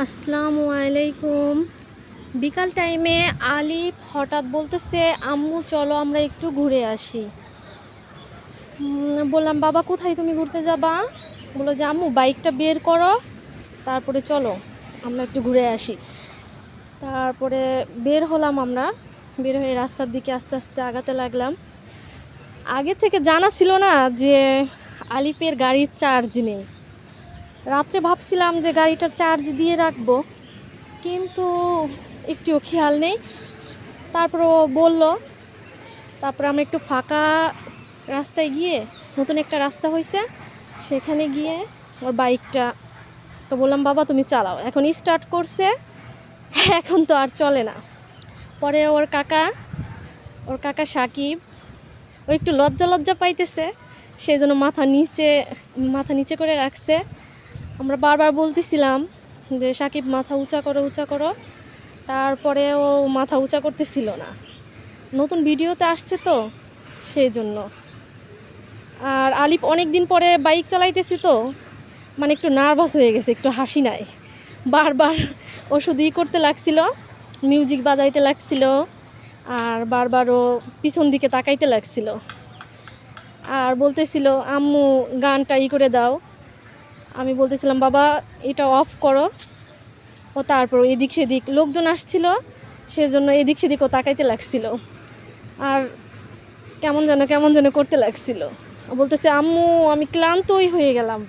আসসালামু আলাইকুম। বিকাল টাইমে আলিফ হঠাৎ বলতেছে, আম্মু, চলো আমরা একটু ঘুরে আসি। বললাম, বাবা, কোথায় তুমি ঘুরতে যাবা? বলল যে, আম্মু বাইকটা বের করো, তারপরে চলো, আমরা একটু ঘুরে আসি। তারপরে বের হলাম আমরা, বের হয়ে রাস্তার দিকে আস্তে আস্তে আগাতে লাগলাম। আগে থেকে জানা ছিল না যে আলিফের গাড়ির চার্জ নেই। রাত্রে ভাবছিলাম যে গাড়িটার চার্জ দিয়ে রাখব, কিন্তু একটুও খেয়াল নেই। তারপর বলল, তারপরে আমরা একটু ফাঁকা রাস্তায় গিয়ে নতুন একটা রাস্তা হয়েছে সেখানে গিয়ে ওর বাইকটা তো বললাম, বাবা, তুমি চালাও। এখন স্টার্ট করছে, এখন তো আর চলে না। পরে ওর কাকা ওর কাকা সাকিব, ও একটু লজ্জা লজ্জা পাইতেছে সেই জন্য মাথা নিচে মাথা নিচে করে রাখছে। আমরা বারবার বলতেছিলাম যে সাকিব মাথা উঁচা করো উঁচা করো। তারপরে ও মাথা উঁচা করতেছিল না। নতুন ভিডিওতে আসছে তো সেই জন্য আর আলিফ অনেক দিন পরে বাইক চালাইতেছি তো মানে একটু নার্ভাস হয়ে গেছে, একটু হাসি নাই। বারবার ও শুধু ই করতে লাগছিল, মিউজিক বাজাইতে লাগছিল, আর বারবার ও পিছন দিকে তাকাইতে লাগছিল। আর বলতেছিল, আম্মু, গানটা ই করে দাও। আমি বলতেছিলাম, বাবা, এটা অফ করো। ও তারপর এদিক সেদিক লোকজন আসছিল, সেজন্য এদিক সেদিক ও তাকাইতে লাগছিল। আর কেমন যেন কেমন যেন করতে লাগছিল। বলতেছে, আম্মু, আমি ক্লান্তই হয়ে গেলাম।